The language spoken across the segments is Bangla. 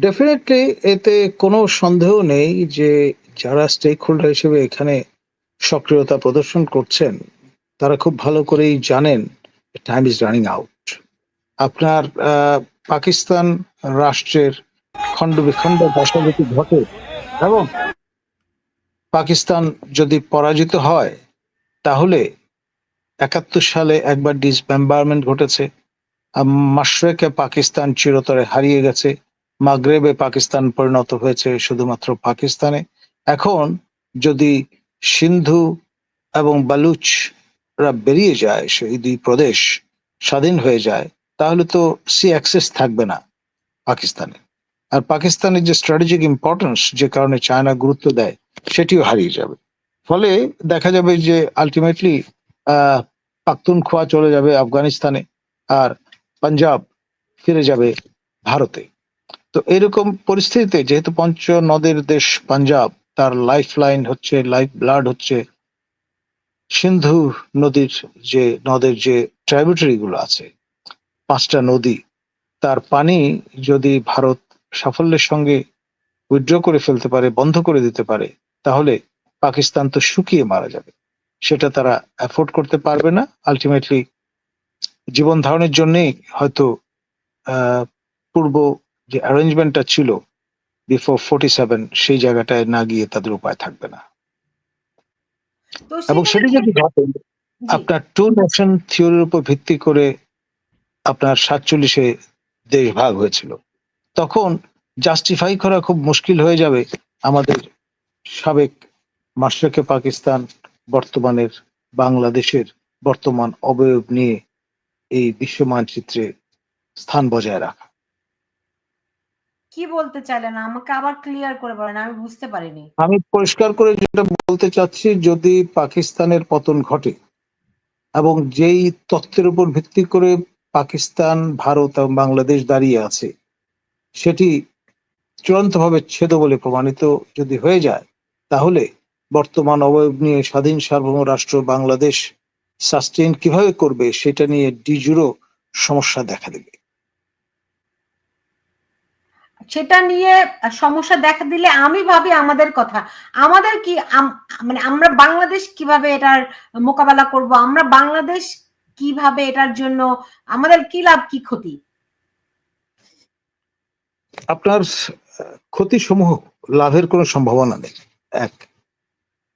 ডেফিনেটলি এতে কোনো সন্দেহ নেই যে যারা স্টেক হোল্ডার হিসেবে এখানে সক্রিয়তা প্রদর্শন করছেন তারা খুব ভালো করেই জানেন টাইম ইজ রানিং আউট আপনার পাকিস্তান রাষ্ট্রের খণ্ড বিখণ্ড বসবাসী ঘটে এবং পাকিস্তান যদি পরাজিত হয় তাহলে একাত্তর সালে একবার ডিসমেম্বারমেন্ট ঘটেছে। আম, মাশরেকে পাকিস্তান চিরতরে হারিয়ে গেছে। মাগরেবে পাকিস্তান পরিণত হয়েছে শুধুমাত্র পাকিস্তানে। এখন যদি সিন্ধু এবং বালুচরা বেরিয়ে যায়, সেই দুই প্রদেশ স্বাধীন হয়ে যায়, তাহলে তো সি অ্যাক্সেস থাকবে না পাকিস্তানে। আর পাকিস্তানের যে স্ট্র্যাটেজিক ইম্পর্টেন্স যে কারণে চায়না গুরুত্ব দেয়, সেটিও হারিয়ে যাবে। ফলে দেখা যাবে যে আলটিমেটলি পাখতুনখোয়া চলে যাবে আফগানিস্তানে আর পাঞ্জাব ফিরে যাবে ভারতে। তো এরকম পরিস্থিতিতে যেহেতু পঞ্চ নদের দেশ পাঞ্জাব, তার লাইফ লাইন হচ্ছে লাইফ ব্লাড হচ্ছে সিন্ধু নদীর যে, নদের যে ট্রাইবিউটারি গুলো আছে, পাঁচটা নদী, তার পানি যদি ভারত সাফল্যের সঙ্গে উইথড্র করে ফেলতে পারে, বন্ধ করে দিতে পারে, তাহলে পাকিস্তান তো শুকিয়ে মারা যাবে। সেটা তারা অ্যাফোর্ড করতে পারবে না। আলটিমেটলি জীবন ধারণের জন্যই হয়তো পূর্ব যে অ্যারেঞ্জমেন্টটা ছিল বিফোর ফোর্টি সেভেন সেই জায়গাটায় না গিয়ে তাদের উপায় থাকবে না। এবং সেটি যদি ঘটে আপনার টু নেশন থিওরির উপর ভিত্তি করে আপনার সাতচল্লিশে দেশ ভাগ হয়েছিল তখন জাস্টিফাই করা খুব মুশকিল হয়ে যাবে আমাদের সাবেক মাশরেকে পাকিস্তান বর্তমানের বাংলাদেশের বর্তমান অবয়ব নিয়ে এই বিশ্ব মানচিত্রে স্থান বজায় রাখা। কি বলতে চাইলেন? আমাকে আবার ক্লিয়ার করে বলেন, আমি বুঝতে পারিনি। আমি পরিষ্কার করে যেটা বলতে চাচ্ছি, যদি পাকিস্তানের পতন ঘটে এবং যেই তত্ত্বের উপর ভিত্তি করে পাকিস্তান, ভারত এবং বাংলাদেশ দাঁড়িয়ে আছে, সেটি চূড়ান্তভাবে ছেদ বলে প্রমাণিত যদি হয়ে যায়, তাহলে বর্তমান অবয়ব নিয়ে স্বাধীন সার্বভৌম রাষ্ট্র বাংলাদেশ সাস্টেইন কীভাবে করবে, সেটা নিয়ে ডিজুরো সমস্যা দেখা দেবে। সেটা নিয়ে সমস্যা দেখা দিলে আমি ভাবি আমাদের কথা। আমাদের কি মানে আমরা বাংলাদেশ কীভাবে এটার মোকাবেলা করব? আমরা বাংলাদেশ কীভাবে এটার জন্য, আমাদের কি লাভ, কি ক্ষতি? আপনার ক্ষতি সমূহ লাভের কোনো সম্ভাবনা নেই। এক,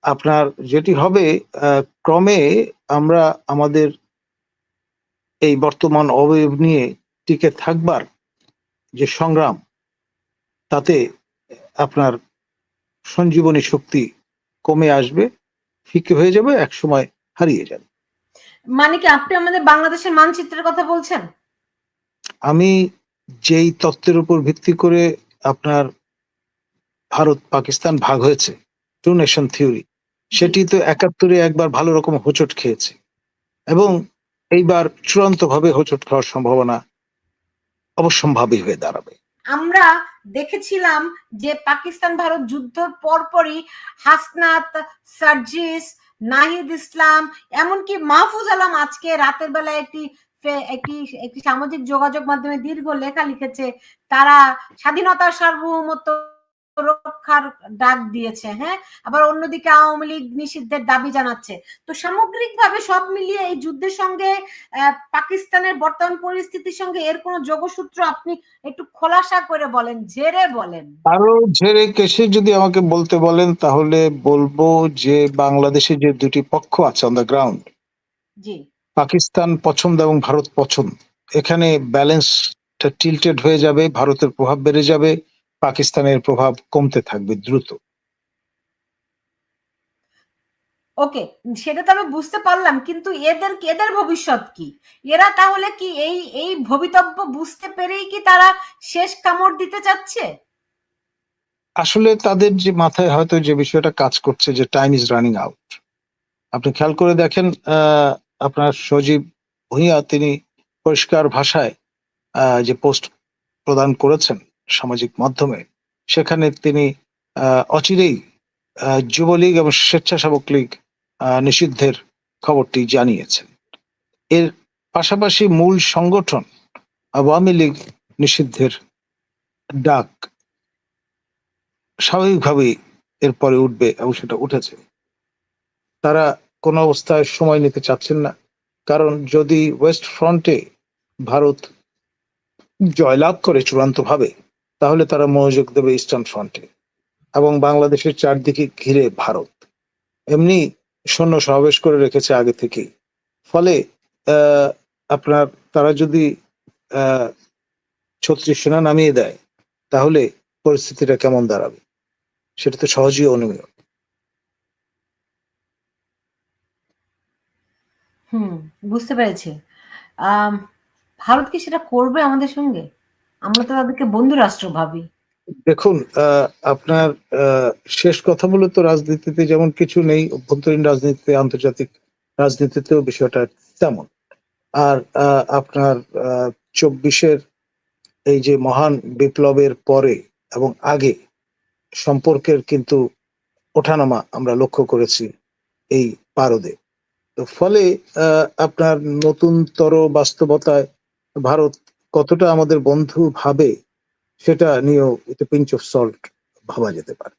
আপনার যেটি হবে ক্রমে আমরা আমাদের এই বর্তমান অবয়ব নিয়ে টিকে থাকবার যে সংগ্রাম তাতে আপনার সঞ্জীবনী শক্তি কমে আসবে ফিকে হয়ে যাবে এক সময় হারিয়ে যাবে। মানে কি আপনি আমাদের বাংলাদেশের মানচিত্রের কথা বলছেন? আমি যেই তত্ত্বের উপর ভিত্তি করে আপনার ভারত পাকিস্তান ভাগ হয়েছে টু নেশন থিওরি সেটি তো একাত্তরে একবার ভালো রকম হোঁচট খেয়েছে এবং এইবার চূড়ান্ত ভাবে হোঁচট খাওয়ার সম্ভাবনা অবশ্যম্ভাবী হয়ে দাঁড়াবে। আমরা দেখেছিলাম যে পাকিস্তান ভারত যুদ্ধর পরপরই হাসনাত, সার্জিস, নাহিদ ইসলাম, এমনকি মাহফুজ আলম আজকে রাতের বেলা একটি একটি একটি সামাজিক যোগাযোগ মাধ্যমে দীর্ঘ লেখা লিখেছে, তারা স্বাধীনতার সার্বভৌমত্ব রক্ষার ডাক দিয়েছে হ্যাঁ? আবার অন্যদিকে আওয়ামী লীগ নিষিদ্ধের দাবি জানাচ্ছে। তো সামগ্রিকভাবে সব মিলিয়ে এই যুদ্ধের সঙ্গে পাকিস্তানের বর্তমান পরিস্থিতির সঙ্গে এর কোনো যোগসূত্র আপনি একটু খোলাসা করে বলেন জেরে বলেন। আরও ঝেড়ে কেসে যদি আমাকে বলতে বলেন তাহলে বলব যে বাংলাদেশে যে দুটি পক্ষ আছে অন দ্য গ্রাউন্ড জি। পাকিস্তান পছন্দ এবং ভারত পছন্দ এখানে ব্যালেন্সটা টিল্টেড হয়ে যাবে ভারতের প্রভাব বেড়ে যাবে পাকিস্তানের প্রভাব কমতে থাকবে দ্রুত। ওকে সেটা তো আমি বুঝতে পারলাম কিন্তু এদের এদের ভবিষ্যৎ কি? এরা তাহলে কি এই এই ভবিতব্য বুঝতে পেরেই কি তারা শেষ কামড় দিতে চাচ্ছে? আসলে তাদের যে মাথায় হয়তো যে বিষয়টা কাজ করছে যে টাইম ইজ রানিং আউট আপনি খেয়াল করে দেখেন আহ, আপনার সজীব ভূঁইয়া তিনি পরিষ্কার ভাষায় আহ, যে পোস্ট প্রদান করেছেন সামাজিক মাধ্যমে। সেখানে তিনি অচিরেই যুবলীগ এবং স্বেচ্ছাসেবক লীগ নিষিদ্ধের খবরটি জানিয়েছেন। এর পাশাপাশি মূল সংগঠন আওয়ামী লীগ নিষিদ্ধের ডাক স্বাভাবিকভাবেই এরপরে উঠবে এবং সেটা উঠেছে। তারা কোনো অবস্থায় সময় নিতে চাচ্ছেন না। কারণ যদি ওয়েস্ট ফ্রন্টে ভারত জয়লাভ করে চূড়ান্তভাবে তাহলে তারা মনোযোগ দেবে ইস্টার্ন ফ্রন্টে এবং বাংলাদেশের চারদিকে ঘিরে ভারত। এমনি সৈন্য সমাবেশ করে রেখেছে আগে থেকেই। ফলে আপনার, তারা যদি ছত্রিশ সেনা নামিয়ে দেয়, তাহলে পরিস্থিতিটা কেমন দাঁড়াবে? সেটা তো সহজেই অনুমেয় হুম, বুঝতে পেরেছি। ভারত কি সেটা করবে আমাদের সঙ্গে? আমরা তো তাদেরকে বন্ধু রাষ্ট্র ভাবি। দেখুন আপনার শেষ কথা বলে তো রাজনীতিতে যেমন কিছু নেই, অভ্যন্তরীণ রাজনীতিতে, আন্তর্জাতিক রাজনীতিতেও বিষয়টা তেমন। আর আপনার চব্বিশের এই যে মহান বিপ্লবের পরে এবং আগে সম্পর্কের কিন্তু ওঠানামা আমরা লক্ষ্য করেছি এই পারদে। ফলে আপনার নতুনতর বাস্তবতায় ভারত কতটা আমাদের বন্ধু ভাবে সেটা নিয়েও পিঞ্চ অফ সল্ট ভাবা যেতে পারে।